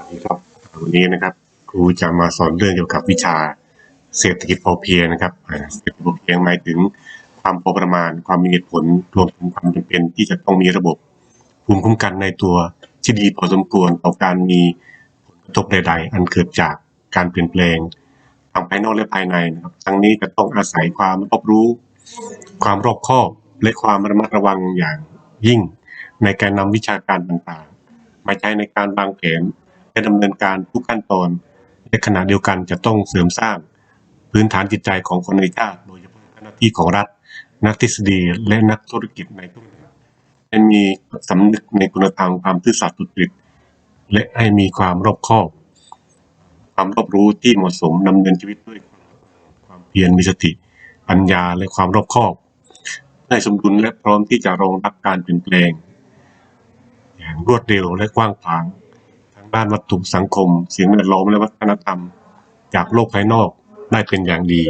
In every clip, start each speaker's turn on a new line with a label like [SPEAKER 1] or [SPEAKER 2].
[SPEAKER 1] สวัสดีครับวันนี้นะครับครูจะมาสอนเรื่องเกี่ยวกับวิชาเศรษฐกิจพอเพียงนะครับเศรษฐกิจพอเพียงหมายถึงความพอประมาณความมีเหตุผลรวมถึงความจำเป็นที่จะต้องมีระบบภูมิคุ้มกันในตัวที่ดีพอสมควรต่อการมีผลกระทบใดๆ อันเกิดจากการเปลี่ยนแปลงทางภายนอกและภายในนะครับทั้งนี้จะต้องอาศัยความรอบรู้ ความรอบคอบและความระมัดระวังอย่างยิ่ง ในการนำวิชาการต่างๆ มาใช้ในการวางแผน และดำเนินการทุกขั้นตอนและขณะเดียวกันจะต้องเสริมสร้างพื้นฐานจิตใจของคนในชาติโดยเฉพาะเจ้าหน้าที่ของรัฐ นักทฤษฎีและนักธุรกิจในทุกด้านให้มีสำนึกในคุณธรรมความซื่อสัตย์สุจริตและให้มีความรอบคอบ ความรอบรู้ที่เหมาะสมดำเนินชีวิตด้วยความเพียรมีสติ ปัญญาและความรอบคอบให้สมดุลและพร้อมที่จะรองรับการเปลี่ยนแปลง อย่างรวดเร็วและกว้างขวาง ด้านวัตถุสังคม สิ่งแวดล้อมและวัฒนธรรม จากโลกภายนอกได้เป็นอย่างดี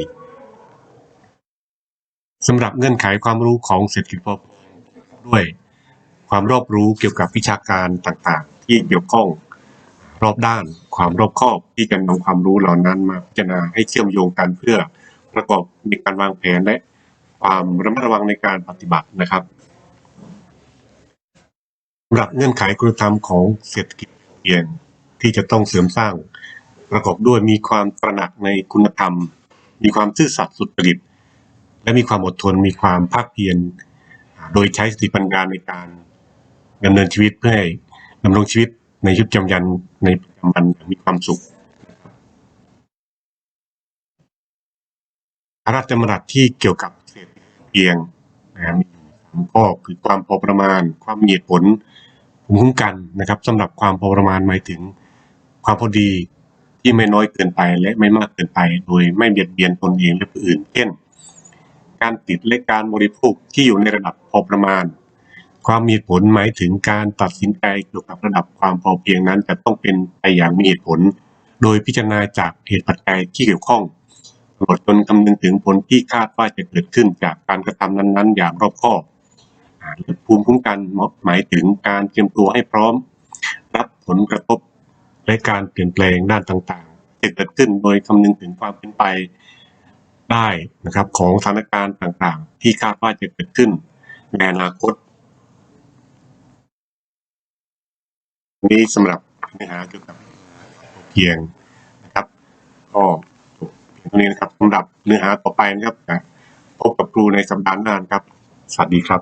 [SPEAKER 1] สำหรับเงื่อนไขความรู้ของเศรษฐกิจพอเพียงด้วยความรอบรู้เกี่ยวกับวิชาการต่างๆ ที่เกี่ยวข้องรอบด้านความรอบคอบที่จะนำความรู้เหล่านั้นมาพิจารณาให้เชื่อมโยงกันเพื่อประกอบในการวางแผนและความระมัดระวังในการปฏิบัตินะครับสำหรับเงื่อนไขคุณธรรมของเศรษฐกิจ เพียงที่จะต้องเสริมสร้าง ประกอบด้วยมีความตระหนักในคุณธรรม มีความซื่อสัตย์สุจริต และมีความอดทนมีความภาคเพียรโดยใช้สติปัญญาในการดำเนินชีวิตเพื่อให้ดำรงชีวิตในชีวิตประจำวันในประจำวันมีความสุขพระราชดำรัสที่เกี่ยวกับเศรษฐกิจพอเพียงนะครับมีสามข้อคือความพอประมาณ ความมีเหตุผล ภูมิคุ้มกันนะครับสำหรับความพอประมาณหมายถึงความพอดีที่ไม่น้อยเกินไปและไม่มากเกินไป โดยไม่เบียดเบียนตนเองและผู้อื่น เช่น การติดและการบริโภคที่อยู่ในระดับพอประมาณ ความมีผลหมายถึงการตัดสินใจเกี่ยวกับระดับความพอเพียงนั้นจะต้องเป็นไปอย่างมีเหตุผล โดยพิจารณาจากเหตุปัจจัยที่เกี่ยวข้องตลอดจนคำนึงถึงผลที่คาดว่าจะเกิดขึ้นจากการกระทำนั้นๆ อย่างรอบคอบ ภูมิคุ้มกันหมายถึงการเตรียมตัวให้พร้อม รับผลกระทบและการเปลี่ยนแปลงด้านต่างๆที่เกิดขึ้นโดยคำนึงถึงความเป็นไปได้นะครับของสถานการณ์ต่างๆ ที่คาดว่าจะเกิดขึ้นในอนาคตนี้สำหรับเนื้อหาเกี่ยวกับเพียงนะครับก็จบเพียงเท่านี้นะครับสำหรับเนื้อหาต่อไปนะครับพบกับครูในสัปดาห์หน้านะครับ สวัสดีครับ